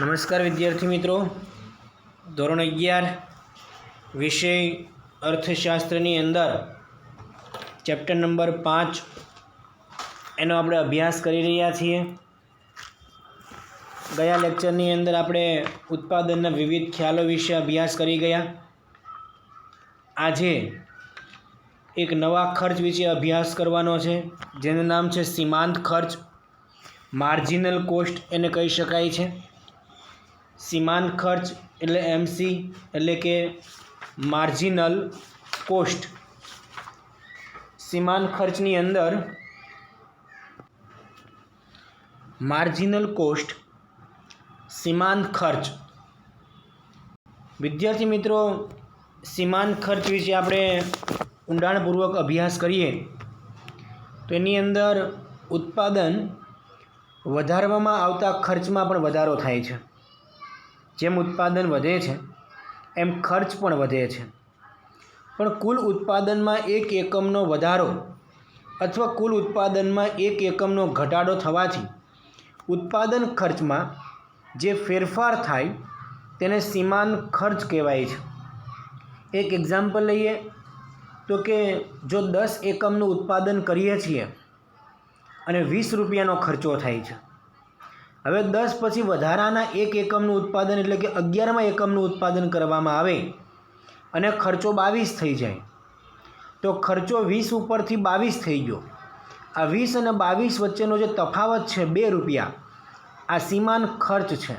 નમસ્કાર વિદ્યાર્થી મિત્રો. ધોરણ અગિયાર, વિષય અર્થશાસ્ત્રની અંદર ચેપ્ટર નંબર પાંચ એનો આપણે અભ્યાસ કરી રહ્યા છીએ. ગયા લેક્ચરની અંદર આપણે ઉત્પાદનના વિવિધ ખ્યાલો વિશે અભ્યાસ કરી ગયા. આજે એક નવા ખર્ચ વિશે અભ્યાસ કરવાનો છે, જેનું નામ છે સીમાંત ખર્ચ. માર્જિનલ કોસ્ટ એને કહી શકાય છે. સીમાંત ખર્ચ એટલે એમસી એટલે કે માર્જિનલ કોસ્ટ સીમાંત ખર્ચની અંદર માર્જિનલ કોસ્ટ સીમાંત ખર્ચ. વિદ્યાર્થી મિત્રો સીમાંત ખર્ચ વિશે આપણે ઊંડાણપૂર્વક અભ્યાસ કરીએ. તો એની અંદર ઉત્પાદન વધારવામાં આવતા ખર્ચમાં પણ વધારો થાય છે. જેમ ઉત્પાદન વધે છે, એમ ખર્ચ પણ વધે છે. પણ કુલ ઉત્પાદનમાં એક એકમનો વધારો અથવા કુલ ઉત્પાદનમાં એક એકમનો ઘટાડો થવાથી ઉત્પાદન ખર્ચમાં જે ફેરફાર થાય તેને સીમાન ખર્ચ કહેવાય છે. એક એક્ઝામ્પલ લઈએ તો કે જો દસ એકમનું ઉત્પાદન કરીએ છીએ અને વીસ રૂપિયાનો ખર્ચો થાય છે હવે દસ પછી વધારાના એક એકમનું ઉત્પાદન એટલે કે અગિયારમાં એકમનું ઉત્પાદન કરવામાં આવે અને ખર્ચો બાવીસ થઈ જાય. તો ખર્ચો વીસ ઉપરથી બાવીસ થઈ ગયો. આ વીસ અને બાવીસ વચ્ચેનો જે તફાવત છે બે રૂપિયા, આ સીમાન ખર્ચ છે.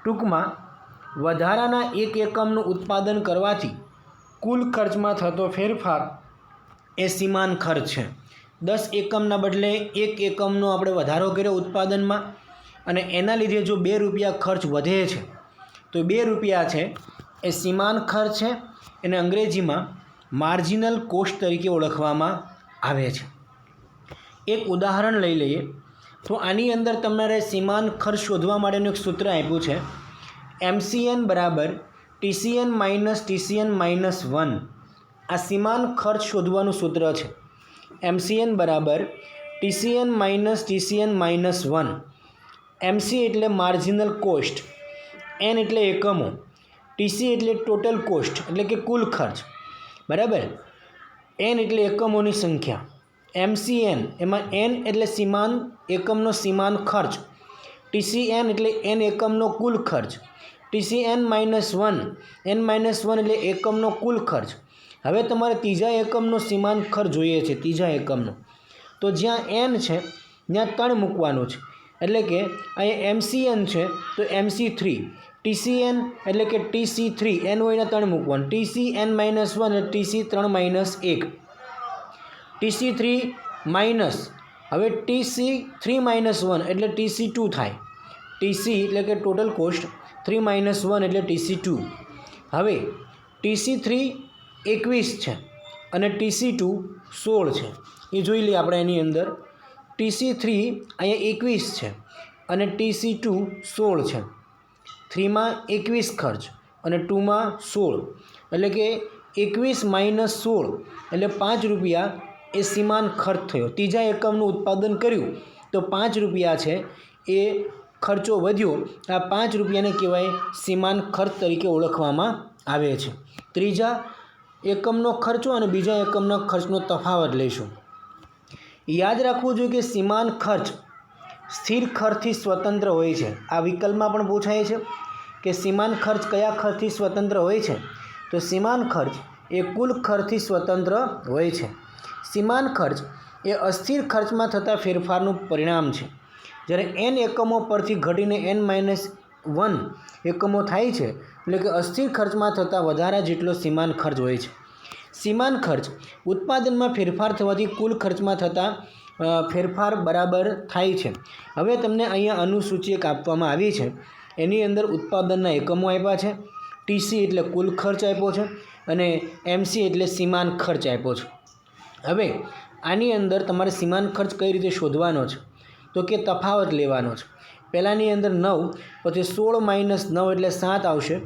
ટૂંકમાં, વધારાના એક એકમનું ઉત્પાદન કરવાથી કુલ ખર્ચમાં થતો ફેરફાર એ સીમાન ખર્ચ છે. દસ એકમના બદલે એક એકમનો આપણે વધારો કર્યો ઉત્પાદનમાં અને એના લીધે જો બે રૂપિયા ખર્ચ વધે છે, તો બે રૂપિયા છે એ સીમાન ખર્ચ છે, એને અંગ્રેજીમાં માર્જિનલ કોસ્ટ તરીકે ઓળખવામાં આવે છે. એક ઉદાહરણ લઈ લઈએ. તો આની અંદર તમારે સીમાન ખર્ચ શોધવા માટેનું એક સૂત્ર આપ્યું છે એમસીએન બરાબર TCN minus TCN minus one આ સીમાન ખર્ચ શોધવાનું સૂત્ર છે. એમસીએન બરાબર TCN minus TCN minus one MC એટલે માર્જિનલ કોસ્ટ એન એટલે એકમો ટીસી એટલે ટોટલ કોસ્ટ એટલે કે કુલ ખર્ચ. બરાબર? એન એટલે એકમોની સંખ્યા. એમસીએન એમાં એન એટલે સીમાન, એકમનો સીમાંત ખર્ચ. ટીસીએન એટલે એન એકમનો કુલ ખર્ચ. TCN minus one N minus one એટલે એકમનો કુલ ખર્ચ. હવે તમારે ત્રીજા એકમનો સીમાન ખર્ચ જોઈએ છે, ત્રીજા એકમનો. તો જ્યાં એન છે, ત્યાં ત્રણ મૂકવાનું છે. એટલે કે અહીંયા એમસીએન છે તો એમસી થ્રી ટીસીએન એટલે કે ટીસી થ્રી એન હોયને ત્રણ મૂકવાનું ટીસી એન માઇનસ વન અને ટીસી ત્રણ માઇનસ એક ટીસી થ્રી માઇનસ હવે ટીસી થ્રી માઇનસ વન એટલે ટીસી ટુ થાય ટીસી એટલે કે total cost three minus one એટલે ટીસી ટુ હવે ટીસી થ્રી એકવીસ છે અને ટીસી ટુ સોળ છે એ જોઈ લઈએ આપણે એની અંદર ટીસી થ્રી અહીંયા એકવીસ છે અને ટીસી ટુ સોળ છે. થ્રીમાં એકવીસ ખર્ચ અને ટુમાં સોળ. એટલે કે એકવીસ માઇનસ સોળ એટલે પાંચ રૂપિયા એ સીમાન ખર્ચ થયો. ત્રીજા એકમનું ઉત્પાદન કર્યું તો પાંચ રૂપિયા છે એ ખર્ચો વધ્યો. આ પાંચ રૂપિયાને કહેવાય સીમાન ખર્ચ તરીકે ઓળખવામાં આવે છે. ત્રીજા એકમનો ખર્ચો અને બીજા એકમના ખર્ચનો તફાવત લઈશું. યાદ રાખવું જોઈએ કે સીમાન ખર્ચ સ્થિર ખર્ચથી સ્વતંત્ર હોય છે. આ વિકલ્પમાં પણ પૂછાય છે કે સીમાન ખર્ચ કયા ખર્ચથી સ્વતંત્ર હોય છે? તો સીમાન ખર્ચ એ કુલ ખર્ચથી સ્વતંત્ર હોય છે. સીમાન ખર્ચ એ અસ્થિર ખર્ચમાં થતા ફેરફારનું પરિણામ છે. જ્યારે એન એકમો પરથી ઘટીને એન માઇનસ વન એકમો થાય છે, એટલે કે અસ્થિર ખર્ચમાં થતા વધારા જેટલો સીમાન ખર્ચ હોય છે. સીમાંત ખર્ચ. ઉત્પાદનમાં ફેરફાર થવાથી કુલ ખર્ચમાં થતા ફેરફાર બરાબર થાય છે. હવે તમને અહીંયા અનુસૂચિ એક આપવામાં આવી છે. એની અંદર ઉત્પાદનના એકમો આપ્યા છે. ટીસી એટલે કુલ ખર્ચ આપ્યો છે અને એમસી એટલે સીમાન ખર્ચ આપ્યો છે. હવે આની અંદર તમારે સીમાન ખર્ચ કઈ રીતે શોધવાનો છે? તો કે તફાવત લેવાનો છે. પહેલાંની અંદર નવ, પછી સોળ માઇનસ નવ એટલે સાત આવશે,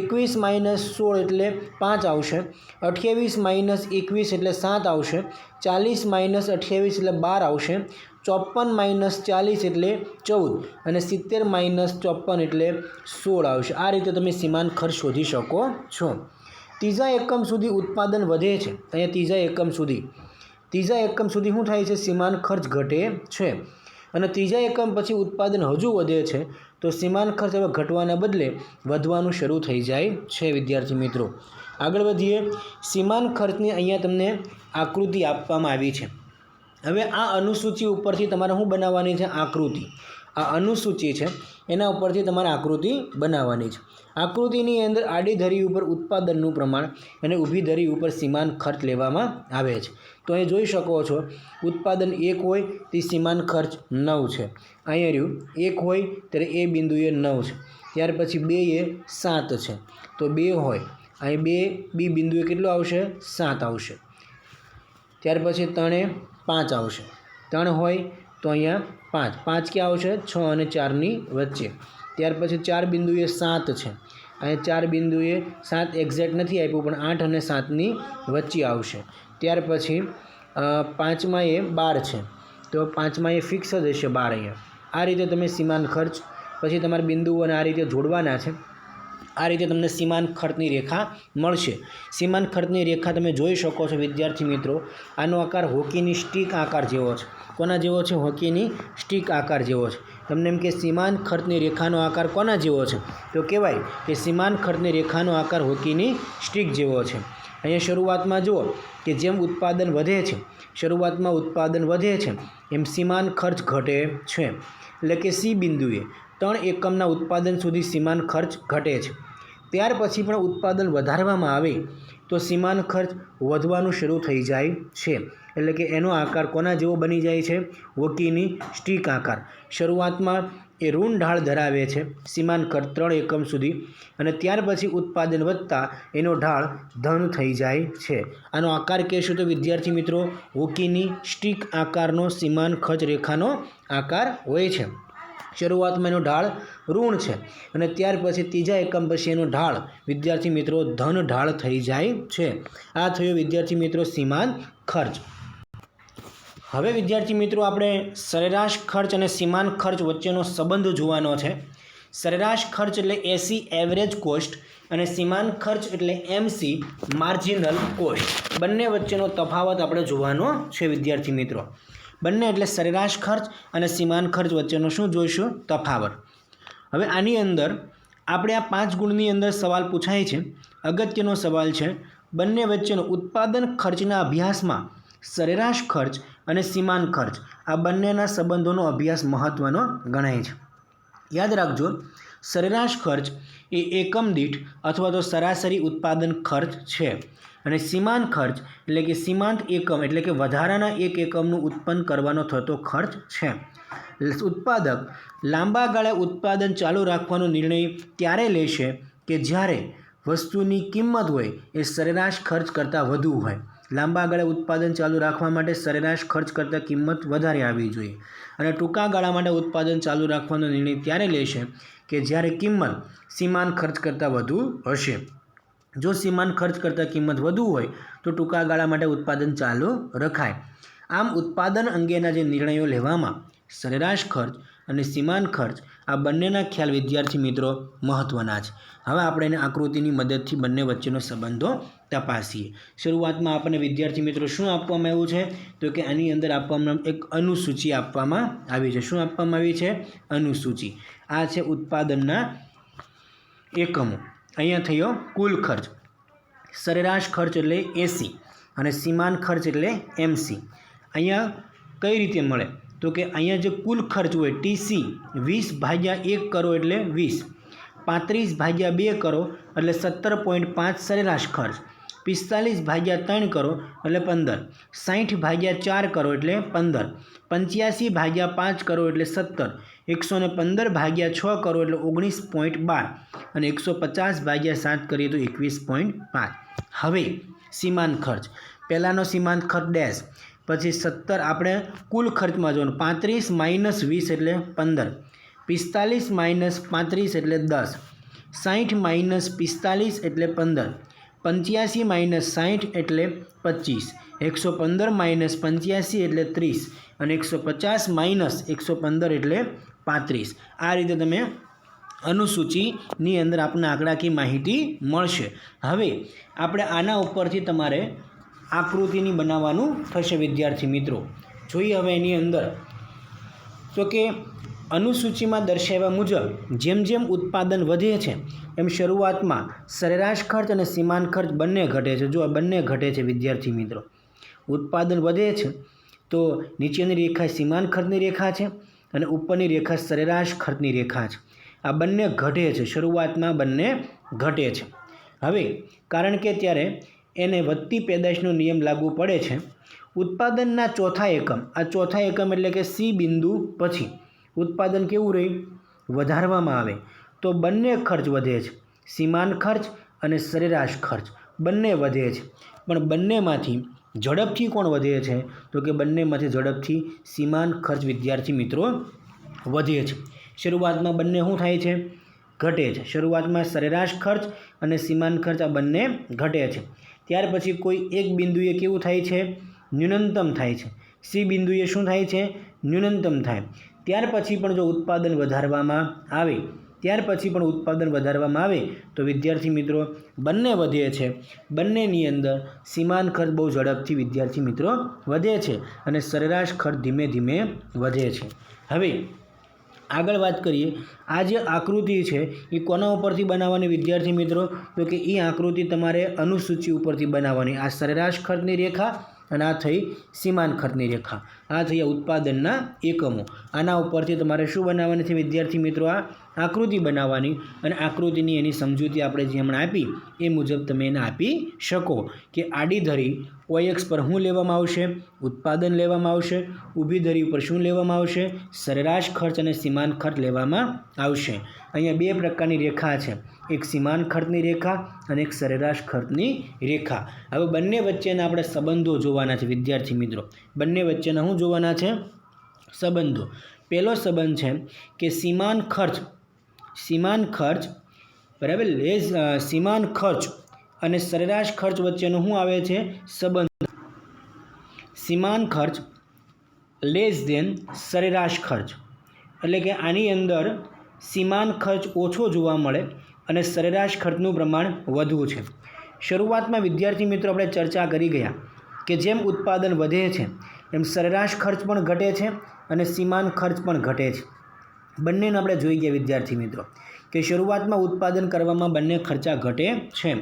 એકવીસ માઇનસ સોળ એટલે પાંચ આવશે, અઠ્યાવીસ માઇનસ એકવીસ એટલે સાત આવશે, ચાલીસ માઇનસ અઠ્યાવીસ એટલે બાર આવશે ચોપન માઇનસ ચાલીસ એટલે ચૌદ અને સિત્તેર માઇનસ ચોપન એટલે સોળ આવશે. આ રીતે તમે સીમાંત ખર્ચ શોધી શકો છો. ત્રીજા એકમ સુધી ઉત્પાદન વધે છે. અહીંયા ત્રીજા એકમ સુધી. ત્રીજા એકમ સુધી શું થાય છે? સીમાંત ખર્ચ ઘટે છે. અને ત્રીજા એકમ પછી ઉત્પાદન હજુ વધે છે, તો સીમાંત ખર્ચ હવે ઘટવાના બદલે વધવાનું શરૂ થઈ જાય છે, વિદ્યાર્થી મિત્રો. આગળ વધીએ. સીમાંત ખર્ચની અહીંયા તમને આકૃતિ આપવામાં આવી છે. હવે આ અનુસૂચિ ઉપરથી તમારે શું બનાવવાની છે આકૃતિ. આ અનુસૂચિ છે. એના ઉપરથી તમારે આકૃતિ બનાવવાની છે. આકૃતિની અંદર આડી ધરી ઉપર ઉત્પાદનનું પ્રમાણ અને ઊભી ધરી ઉપર સીમાન ખર્ચ લેવામાં આવે છે. તો અહીં જોઈ શકો છો, ઉત્પાદન એક હોય તે સીમાન ખર્ચ નવ છે. અહીંયા રહ્યું, એક હોય ત્યારે એ બિંદુએ નવ છે. ત્યાર પછી બે એ સાત છે. તો બે હોય, અહીં બે, બી બિંદુએ કેટલું આવશે? સાત આવશે. ત્યાર પછી ત્રણે પાંચ આવશે. ત્રણ હોય તો અહીંયા પાંચ. પાંચ ક્યાં આવશે? છ અને ચારની વચ્ચે. ત્યાર પછી ચાર બિંદુએ સાત છે. અહીંયા ચાર બિંદુએ સાત એક્ઝેક્ટ નથી આપ્યું, પણ આઠ અને સાતની વચ્ચે આવશે. ત્યાર પછી પાંચમાં એ બાર છે. તો પાંચમાં એ ફિક્સ જ હશે બાર અહીંયા. આ રીતે તમે સીમાંત ખર્ચ, પછી તમારે બિંદુઓને આ રીતે જોડવાના છે. આ રીતે તમને સીમાંત ખર્ચની રેખા મળશે. સીમાંત ખર્ચની રેખા તમે જોઈ શકો છો, વિદ્યાર્થી મિત્રો. આનો આકાર હોકીની સ્ટીક આકાર જેવો છે. કોના જેવો છે? હોકીની સ્ટીક આકાર જેવો છે. તમને એમ કે સીમાંત ખર્ચની રેખાનો આકાર કોના જેવો છે? તો કહેવાય કે સીમાંત ખર્ચની રેખાનો આકાર હોકીની સ્ટીક જેવો છે. અહીંયા શરૂઆતમાં જુઓ કે જેમ ઉત્પાદન વધે છે, શરૂઆતમાં ઉત્પાદન વધે છે, એમ સીમાંત ખર્ચ ઘટે છે. એટલે કે સી બિંદુએ ત્રણ એકમના ઉત્પાદન સુધી સીમાંત ખર્ચ ઘટે છે. ત્યાર પછી પણ ઉત્પાદન વધારવામાં આવે તો સીમાંત ખર્ચ વધવાનું શરૂ થઈ જાય છે. એટલે કે એનો આકાર કોના જેવો બની જાય છે? વકીની સ્ટીક આકાર. શરૂઆતમાં એ ઋણ ઢાળ ધરાવે છે સીમાંત ખર્ચ ત્રણ એકમ સુધી અને ત્યાર પછી ઉત્પાદન વધતા એનો ઢાળ ધન થઈ જાય છે. આનો આકાર કહેશું તો વિદ્યાર્થી મિત્રો, વકીની સ્ટીક આકારનો સીમાંત ખર્ચ રેખાનો આકાર હોય છે. શરૂઆતમાં એનો ઢાળ ઋણ છે અને ત્યાર પછી ત્રીજા એકમ પછી એનો ઢાળ વિદ્યાર્થી મિત્રો ધન ઢાળ થઈ જાય છે. આ થયો વિદ્યાર્થી મિત્રો સીમાંત ખર્ચ. હવે વિદ્યાર્થી મિત્રો આપણે સરેરાશ ખર્ચ અને સીમાંત ખર્ચ વચ્ચેનો સંબંધ જોવાનો છે. સરેરાશ ખર્ચ એટલે એસી એવરેજ કોસ્ટ અને સીમાંત ખર્ચ એટલે એમસી માર્જિનલ કોસ્ટ બંને વચ્ચેનો તફાવત આપણે જોવાનો છે વિદ્યાર્થી મિત્રો. બંને એટલે સરેરાશ ખર્ચ અને સીમાન ખર્ચ વચ્ચેનો શું જોઈશું? તફાવત. હવે આની અંદર આપણે આ પાંચ ગુણની અંદર સવાલ પૂછાય છે. અગત્યનો સવાલ છે, બંને વચ્ચેનો ઉત્પાદન ખર્ચના અભ્યાસમાં સરેરાશ ખર્ચ અને સીમાન ખર્ચ, આ બંનેના સંબંધોનો અભ્યાસ મહત્ત્વનો ગણાય છે. યાદ રાખજો, સરેરાશ ખર્ચ એ એકમ દીઠ અથવા તો સરાસરી ઉત્પાદન ખર્ચ છે. અને સીમાંત ખર્ચ, એટલે કે સીમાંત એકમ, એટલે કે વધારાના એક એકમનું ઉત્પન્ન કરવાનો થતો ખર્ચ છે. ઉત્પાદક, લાંબા ગાળે ઉત્પાદન ચાલુ રાખવાનો નિર્ણય ત્યારે લેશે કે જ્યારે વસ્તુની કિંમત હોય એ સરેરાશ ખર્ચ કરતાં વધુ હોય. લાંબા ગાળે ઉત્પાદન ચાલુ રાખવા માટે સરેરાશ ખર્ચ કરતાં કિંમત વધારે આવવી જોઈએ. અને ટૂંકા ગાળા માટે ઉત્પાદન ચાલુ રાખવાનો નિર્ણય ત્યારે લેશે કે જ્યારે કિંમત સીમાંત ખર્ચ કરતાં વધુ હશે. જો સીમાંત ખર્ચ કરતાં કિંમત વધુ હોય, તો ટૂંકા ગાળા માટે ઉત્પાદન ચાલુ રખાય. આમ ઉત્પાદન અંગેના જે નિર્ણયો લેવામાં સરેરાશ ખર્ચ અને સીમાંત ખર્ચ આ બંનેના ખ્યાલ વિદ્યાર્થી મિત્રો મહત્ત્વના છે. હવે આપણે એને આકૃતિની મદદથી બંને વચ્ચેનો સંબંધો તપાસીએ. શરૂઆતમાં આપણને વિદ્યાર્થી મિત્રો શું આપવામાં આવ્યું છે? તો કે આની અંદર આપવામાં એક અનુસૂચિ આપવામાં આવી છે. શું આપવામાં આવી છે? અનુસૂચિ. આ છે ઉત્પાદનના એકમો. અહીંયા થયો કુલ ખર્ચ. સરેરાશ ખર્ચ એટલે એસી અને સીમાન ખર્ચ એટલે એમસી અહીંયા કઈ રીતે મળે? તો કે અહીંયા જે કુલ ખર્ચ હોય ટીસી વીસ ભાગ્યા એક કરો એટલે વીસ. પાંત્રીસ ભાગ્યા બે કરો એટલે સત્તર પોઈન્ટ પાંચ સરેરાશ ખર્ચ. પિસ્તાલીસ ભાગ્યા ત્રણ કરો એટલે પંદર. સાઠ ભાગ્યા ચાર કરો એટલે પંદર. પંચ્યાસી ભાગ્યા પાંચ કરો એટલે સત્તર. એકસો ને પંદર ભાગ્યા છ કરો એટલે ઓગણીસ પોઈન્ટ બાર અને એકસો પચાસ ભાગ્યા સાત કરીએ તો એકવીસ પોઈન્ટ પાંચ. હવે સીમાંત ખર્ચ. પહેલાંનો સીમાંત ખર્ચ ડેશ. પછી સત્તર આપણે કુલ ખર્ચમાં જોવાનું. પાંત્રીસ માઇનસ વીસ એટલે પંદર. પિસ્તાલીસ માઇનસ પાંત્રીસ એટલે દસ. સાઠ માઇનસ પિસ્તાલીસ એટલે પંદર. પંચ્યાસી માઇનસ સાઠ એટલે પચીસ. એકસો પંદર માઇનસ પંચ્યાસી એટલે ત્રીસ. અને એકસો પચાસ માઇનસ એકસો પંદર એટલે પાંત્રીસ. આ રીતે તમે અનુસૂચિની અંદર આપણને આંકડાકીય માહિતી મળશે. હવે આપણે આના ઉપરથી તમારે આકૃતિની બનાવવાનું થશે, વિદ્યાર્થી મિત્રો. જોઈએ હવે એની અંદર. તો કે અનુસૂચિમાં દર્શાવ્યા મુજબ જેમ જેમ ઉત્પાદન વધે છે, એમ શરૂઆતમાં સરેરાશ ખર્ચ અને સીમાંત ખર્ચ બંને ઘટે છે. જો આ બંને ઘટે છે, વિદ્યાર્થી મિત્રો. ઉત્પાદન વધે છે, તો નીચેની રેખા સીમાંત ખર્ચની રેખા છે અને ઉપરની રેખા સરેરાશ ખર્ચની રેખા છે. આ બંને ઘટે છે. શરૂઆતમાં બંને ઘટે છે. હવે, કારણ કે ત્યારે એને વધતી પેદાશનો નિયમ લાગુ પડે છે, ઉત્પાદનના ચોથા એકમ, આ ચોથા એકમ એટલે કે સી બિંદુ પછી ઉત્પાદન કેવું રહ્યું? વધારવામાં આવે. તો બંને ખર્ચ વધે છે. સીમાંત ખર્ચ અને સરેરાશ ખર્ચ બંને વધે છે. પણ બંનેમાંથી ઝડપથી કોણ વધે છે? તો કે બંનેમાંથી ઝડપથી સીમાંત ખર્ચ વિદ્યાર્થી મિત્રો વધે છે. શરૂઆતમાં બંને શું થાય છે? ઘટે છે. શરૂઆતમાં સરેરાશ ખર્ચ અને સીમાંત ખર્ચ આ બંને ઘટે છે. ત્યાર પછી કોઈ એક બિંદુએ કેવું થાય છે? ન્યૂનતમ થાય છે. સી બિંદુએ શું થાય છે? ન્યૂનતમ થાય. ત્યાર પછી પણ જો ઉત્પાદન વધારવામાં આવે ત્યાર પછી પણ ઉત્પાદન વધારવામાં આવે તો વિદ્યાર્થી મિત્રો બંને વધે છે. બંનેની અંદર સીમાંત ખર્ચ બહુ ઝડપથી વિદ્યાર્થી મિત્રો વધે છે અને સરેરાશ ખર્ચ ધીમે ધીમે વધે છે. હવે આગળ વાત કરીએ, આ જે આકૃતિ છે એ કોના ઉપરથી બનાવવાની વિદ્યાર્થી મિત્રો? તો કે એ આકૃતિ તમારે અનુસૂચિ ઉપરથી બનાવવાની. આ સરેરાશ ખર્ચની રેખા અને આ થઈ સીમાંત ખર્ચની રેખા. આ થઈ ઉત્પાદનના એકમો. આના ઉપરથી તમારે શું બનાવવાની છે વિદ્યાર્થી મિત્રો? આ આકૃતિ બનાવવાની અને આકૃતિની એની સમજૂતી આપણે જે હમણાં આપી, એ મુજબ તમે એને આપી શકો કે આડી ધરી ઓએક્સ પર શું લેવામાં આવશે, ઉત્પાદન લેવામાં આવશે, ઊભી ધરી ઉપર શું લેવામાં આવશે, સરેરાશ ખર્ચ અને સીમાંત ખર્ચ લેવામાં આવશે. અહીંયા બે પ્રકારની રેખા છે, એક સીમાંત ખર્ચની રેખા અને એક સરેરાશ ખર્ચની રેખા. હવે બંને વચ્ચેના આપણે સંબંધો જોવાના છે, વિદ્યાર્થી મિત્રો. બંને વચ્ચેના શું જોવાના છે સંબંધો. પહેલો સંબંધ છે કે સીમાંત ખર્ચ સીમાંત ખર્ચ, બરાબર? લેસ સીમાન ખર્ચ અને સરેરાશ ખર્ચ વચ્ચેનો શું આવે છે? સંબંધ. સીમાન ખર્ચ લેસ દેન સરેરાશ ખર્ચ. એટલે કે આની અંદર સીમાન ખર્ચ ઓછો જોવા મળે અને સરેરાશ ખર્ચનું પ્રમાણ વધુ છે. શરૂઆતમાં વિદ્યાર્થી મિત્રો આપણે ચર્ચા કરી ગયા કે જેમ ઉત્પાદન વધે છે, એમ સરેરાશ ખર્ચ પણ ઘટે છે અને સીમાન ખર્ચ પણ ઘટે છે. બંનેને આપણે જોઈ ગયા વિદ્યાર્થી મિત્રો, કે શરૂઆતમાં ઉત્પાદન કરવામાં બંને ખર્ચા ઘટે છે.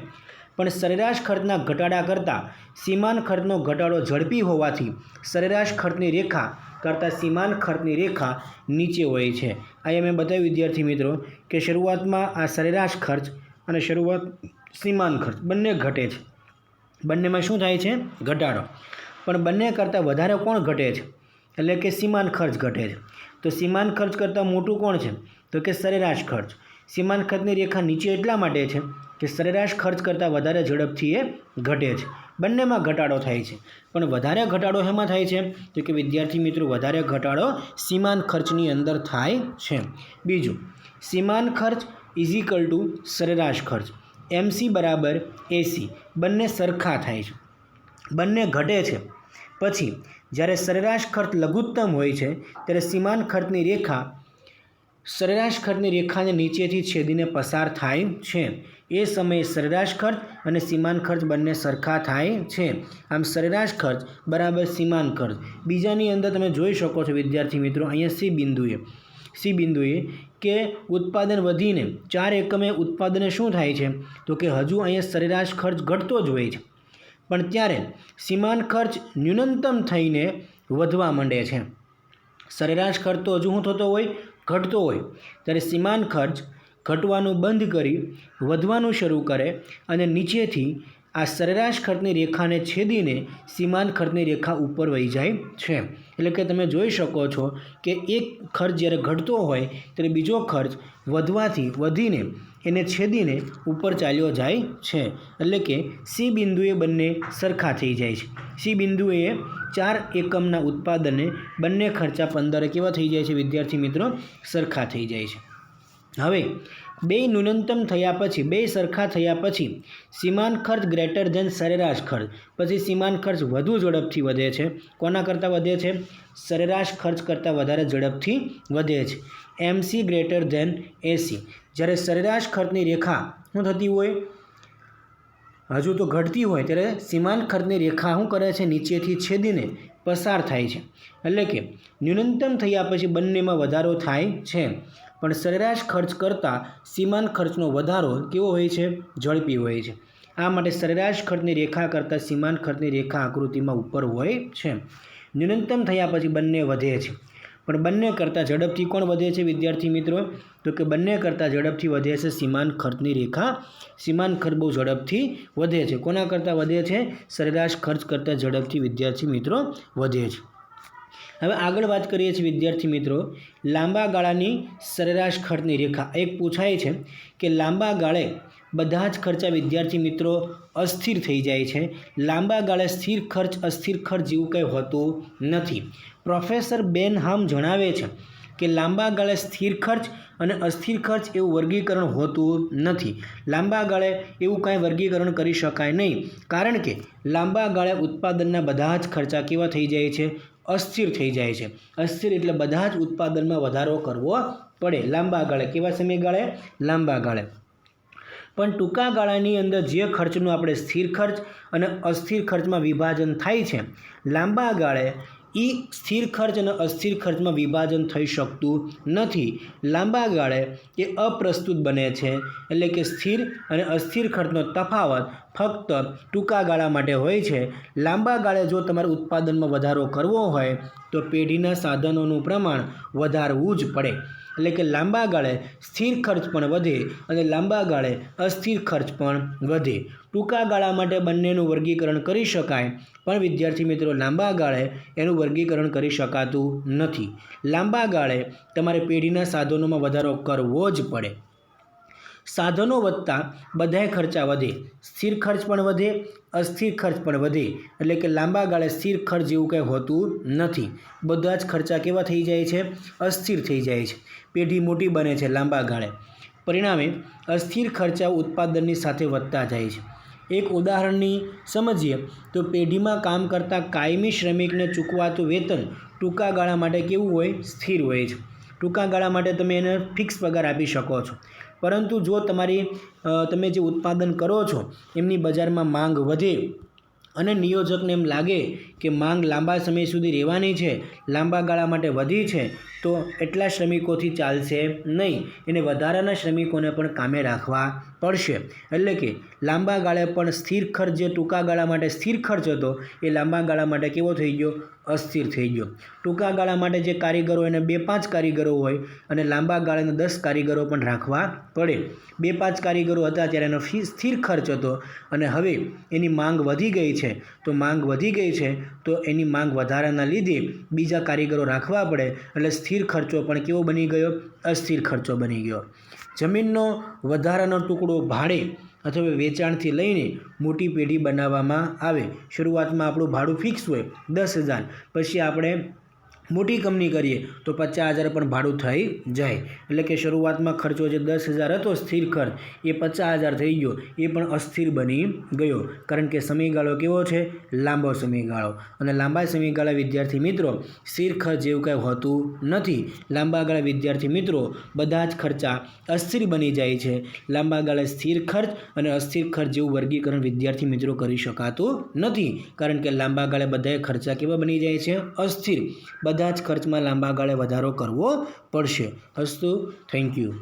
પણ સરેરાશ ખર્ચના ઘટાડા કરતાં સીમાન ખર્ચનો ઘટાડો ઝડપી હોવાથી સરેરાશ ખર્ચની રેખા કરતાં સીમાન ખર્ચની રેખા નીચે હોય છે. અહીંયા મેં બતાવ્યું વિદ્યાર્થી મિત્રો, કે શરૂઆતમાં આ સરેરાશ ખર્ચ અને શરૂઆત સીમાન ખર્ચ બંને ઘટે છે. બંનેમાં શું થાય છે? ઘટાડો. પણ બંને કરતાં વધારે કોણ ઘટે છે? એટલે કે સીમાન ખર્ચ ઘટે છે. તો સીમાંત ખર્ચ કરતાં મોટું કોણ છે? તો કે સરેરાશ ખર્ચ. સીમાંત ખર્ચની રેખા નીચે એટલા માટે છે કે સરેરાશ ખર્ચ કરતાં વધારે ઝડપથી એ ઘટે છે. બંનેમાં ઘટાડો થાય છે. પણ વધારે ઘટાડો એમાં થાય છે? તો કે વિદ્યાર્થી મિત્રો, વધારે ઘટાડો સીમાંત ખર્ચની અંદર થાય છે. બીજું, સીમાંત ખર્ચ ઇઝ ઇક્વલ ટુ સરેરાશ ખર્ચ. એમસી બરાબર એસી બંને સરખા થાય છે. બંને ઘટે છે. પછી જ્યારે સરેરાશ ખર્ચ લઘુત્તમ હોય છે, ત્યારે સીમાન ખર્ચની રેખા સરેરાશ ખર્ચની રેખાને નીચેથી છેદીને પસાર થાય છે. એ સમયે સરેરાશ ખર્ચ અને સીમાન ખર્ચ બંને સરખા થાય છે. આમ સરેરાશ ખર્ચ બરાબર સીમાન ખર્ચ. બીજાની અંદર તમે જોઈ શકો છો, વિદ્યાર્થી મિત્રો, અહીંયા સી બિંદુએ સી બિંદુએ કે ઉત્પાદન વધીને ચાર એકમે ઉત્પાદને શું થાય છે? તો કે હજુ અહીંયા સરેરાશ ખર્ચ ઘટતો જ હોય છે. પણ ત્યારે સીમાંત ખર્ચ ન્યૂનતમ થઈને વધવા માંડે છે. સરેરાશ ખર્ચ તો હજુ શું થતો હોય? ઘટતો હોય. ત્યારે સીમાંત ખર્ચ ઘટવાનું બંધ કરી વધવાનું શરૂ કરે અને નીચેથી આ સરેરાશ ખર્ચની રેખાને છેદીને સીમાંત ખર્ચની રેખા ઉપર વહી જાય છે. એટલે કે તમે જોઈ શકો છો કે એક ખર્ચ જ્યારે ઘટતો હોય, ત્યારે બીજો ખર્ચ વધવાથી વધીને એને છેદીને ઉપર ચાલ્યો જાય છે. એટલે કે સી બિંદુએ બંને સરખા થઈ જાય છે. સી બિંદુએ ચાર એકમના ઉત્પાદને બંને ખર્ચા પંદરે કેવા થઈ જાય છે? વિદ્યાર્થી મિત્રો, સરખા થઈ જાય છે. હવે, બે ન્યૂનતમ થયા પછી, બે સરખા થયા પછી, સીમાન ખર્ચ ગ્રેટર ધેન સરેરાશ ખર્ચ. પછી સીમાન ખર્ચ વધુ ઝડપથી વધે છે. કોના કરતાં વધે છે? સરેરાશ ખર્ચ કરતાં વધારે ઝડપથી વધે છે. MC greater than AC. જ્યારે સરેરાશ ખર્ચની રેખા શું થતી હોય? હજુ તો ઘટતી હોય, ત્યારે સીમાંત ખર્ચની રેખા શું કરે છે? નીચેથી છેદીને પસાર થાય છે. એટલે કે ન્યૂનતમ થયા પછી બંનેમાં વધારો થાય છે. પણ સરેરાશ ખર્ચ કરતાં સીમાંત ખર્ચનો વધારો કેવો હોય છે? ઝડપી હોય છે. આ માટે સરેરાશ ખર્ચની રેખા કરતાં સીમાંત ખર્ચની રેખા આકૃતિમાં ઉપર હોય છે. ન્યૂનતમ થયા પછી બંને વધે છે. પણ બંને કરતાં ઝડપથી કોણ વધે છે, વિદ્યાર્થી મિત્રો? તો કે બંને કરતાં ઝડપથી વધે છે સીમાંત ખર્ચની રેખા. સીમાંત ખર્ચ બહુ ઝડપથી વધે છે. કોના કરતાં વધે છે? સરેરાશ ખર્ચ કરતાં ઝડપથી વિદ્યાર્થી મિત્રો વધે છે. હવે આગળ વાત કરીએ છીએ વિદ્યાર્થી મિત્રો. લાંબા ગાળાની સરેરાશ ખર્ચની રેખા. એક પૂછાય છે કે લાંબા ગાળે બધા જ ખર્ચા વિદ્યાર્થી મિત્રો અસ્થિર થઈ જાય છે. લાંબા ગાળે સ્થિર ખર્ચ અસ્થિર ખર્ચ જેવું કંઈ હોતું નથી. પ્રોફેસર બેન હામ જણાવે છે કે લાંબા ગાળે સ્થિર ખર્ચ અને અસ્થિર ખર્ચ એવું વર્ગીકરણ હોતું નથી. લાંબા ગાળે એવું કાંઈ વર્ગીકરણ કરી શકાય નહીં. કારણ કે લાંબા ગાળે ઉત્પાદનના બધા જ ખર્ચા કેવા થઈ જાય છે? અસ્થિર થઈ જાય છે. અસ્થિર એટલે બધા જ ઉત્પાદનમાં વધારો કરવો પડે. લાંબા ગાળે કેવા સમયગાળે? લાંબા ગાળે. પણ ટૂંકા ગાળાની અંદર જે ખર્ચનું આપણે સ્થિર ખર્ચ અને અસ્થિર ખર્ચમાં વિભાજન થાય છે, લાંબા ગાળે એ સ્થિર ખર્ચ અને અસ્થિર ખર્ચમાં વિભાજન થઈ શકતું નથી. લાંબા ગાળે એ અપ્રસ્તુત બને છે, એટલે કે સ્થિર અને અસ્થિર ખર્ચનો તફાવત ફક્ત ટૂંકા ગાળા માટે હોય છે. લાંબા ગાળે જો તમારે ઉત્પાદનમાં વધારો કરવો હોય, તો પેઢીના સાધનોનું પ્રમાણ વધારવું જ પડે. એટલે કે લાંબા ગાળે સ્થિર ખર્ચ પણ વધે અને લાંબા ગાળે અસ્થિર ખર્ચ પણ વધે. ટૂંકા ગાળા માટે બંનેનું વર્ગીકરણ કરી શકાય, પણ વિદ્યાર્થી મિત્રો, લાંબા ગાળે એનું વર્ગીકરણ કરી શકાતું નથી. લાંબા ગાળે તમારે પેઢીના સાધનોમાં વધારો કરવો જ પડે. સાધનો વધતા બધાય ખર્ચા વધે. સ્થિર ખર્ચ પણ વધે, અસ્થિર ખર્ચ પણ વધે. એટલે કે લાંબા ગાળે સ્થિર ખર્ચ જેવું કંઈ હોતું નથી. બધા જ ખર્ચા કેવા થઈ જાય છે? અસ્થિર થઈ જાય છે. પેઢી મોટી બને છે લાંબા ગાળે. પરિણામે, અસ્થિર ખર્ચા ઉત્પાદનની સાથે વધતા જાય છે. એક ઉદાહરણની સમજીએ તો પેઢીમાં કામ કરતા કાયમી શ્રમિકને ચૂકવાતું વેતન ટૂંકા ગાળા માટે કેવું હોય? સ્થિર હોય છે. ટૂંકા ગાળા માટે તમે એને ફિક્સ પગાર આપી શકો છો. પરંતુ જો તમારી તમે જે ઉત્પાદન કરો છો, એમની બજારમાં માંગ વધે અને નિયોજકને એમ લાગે કે માંગ લાંબા સમય સુધી રહેવાની છે, લાંબા ગાળા માટે વધી છે, તો એટલા શ્રમિકોથી ચાલશે નહીં. એને વધારાના શ્રમિકોને પણ કામે રાખવા પડશે. એટલે કે લાંબા ગાળે પણ સ્થિર ખર્ચ, જે ટૂંકા ગાળા માટે સ્થિર ખર્ચ હતો, એ લાંબા ગાળા માટે કેવો થઈ ગયો? અસ્થિર થઈ ગયો. ટૂંકા ગાળા માટે જે કારીગરો એને બે પાંચ કારીગરો હોય અને લાંબા ગાળાને દસ કારીગરો પણ રાખવા પડે. બે પાંચ કારીગરો હતા ત્યારે એનો ફી સ્થિર ખર્ચ હતો અને હવે એની માંગ વધી ગઈ છે. તો માંગ વધી ગઈ છે, તો એની માંગ વધારાના લીધે બીજા કારીગરો રાખવા પડે એટલે સ્થિર ખર્ચો પણ કેવો બની ગયો? અસ્થિર ખર્ચો બની ગયો. જમીનનો વધારાનો ટુકડો ભાડે અથવા વેચાણથી લઈને મોટી પેઢી બનાવવામાં આવે. શરૂઆતમાં આપણું ભાડું ફિક્સ હોય દસ હજાર. પછી આપણે મોટી કંપની કરીએ, તો પચાસ હજાર પણ ભાડું થઈ જાય. એટલે કે શરૂઆતમાં ખર્ચો જે દસ હજાર હતો, સ્થિર ખર્ચ, એ પચાસ હજાર થઈ ગયો, એ પણ અસ્થિર બની ગયો. કારણ કે સમયગાળો કેવો છે? લાંબો સમયગાળો. અને લાંબા સમયગાળા વિદ્યાર્થી મિત્રો, સ્થિર ખર્ચ જેવું કાંઈ હોતું નથી. લાંબા ગાળા વિદ્યાર્થી મિત્રો, બધા જ ખર્ચા અસ્થિર બની જાય છે. લાંબા ગાળે સ્થિર ખર્ચ અને અસ્થિર ખર્ચ જેવું વર્ગીકરણ વિદ્યાર્થી મિત્રો કરી શકાતું નથી. કારણ કે લાંબા ગાળે બધાએ ખર્ચા કેવા બની જાય છે? અસ્થિર. બધા જ ખર્ચમાં લાંબા ગાળે વધારો કરવો પડશે. અસ્તુ થેન્ક યુ